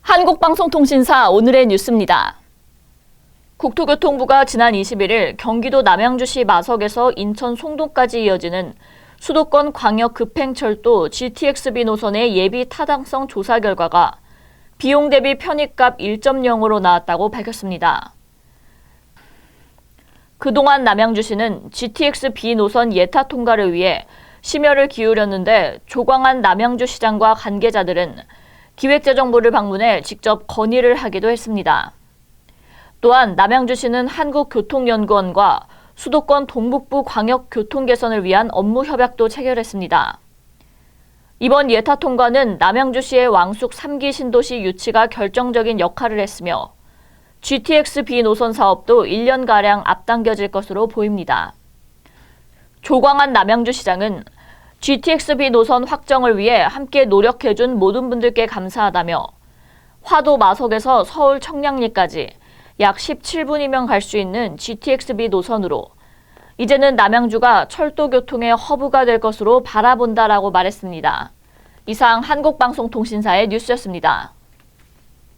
한국방송통신사 오늘의 뉴스입니다. 국토교통부가 지난 21일 경기도 남양주시 마석에서 인천 송도까지 이어지는 수도권 광역 급행철도 GTX-B 노선의 예비 타당성 조사 결과가 비용 대비 편익값 1.0으로 나왔다고 밝혔습니다. 그동안 남양주시는 GTX-B 노선 예타 통과를 위해 심혈을 기울였는데 조광한 남양주시장과 관계자들은 기획재정부를 방문해 직접 건의를 하기도 했습니다. 또한 남양주시는 한국교통연구원과 수도권 동북부 광역 교통 개선을 위한 업무 협약도 체결했습니다. 이번 예타 통과는 남양주시의 왕숙 3기 신도시 유치가 결정적인 역할을 했으며 GTX-B 노선 사업도 1년가량 앞당겨질 것으로 보입니다. 조광한 남양주시장은 GTX-B 노선 확정을 위해 함께 노력해준 모든 분들께 감사하다며 화도 마석에서 서울 청량리까지 약 17분이면 갈 수 있는 GTX-B 노선으로 이제는 남양주가 철도 교통의 허브가 될 것으로 바라본다라고 말했습니다. 이상 한국방송통신사의 뉴스였습니다.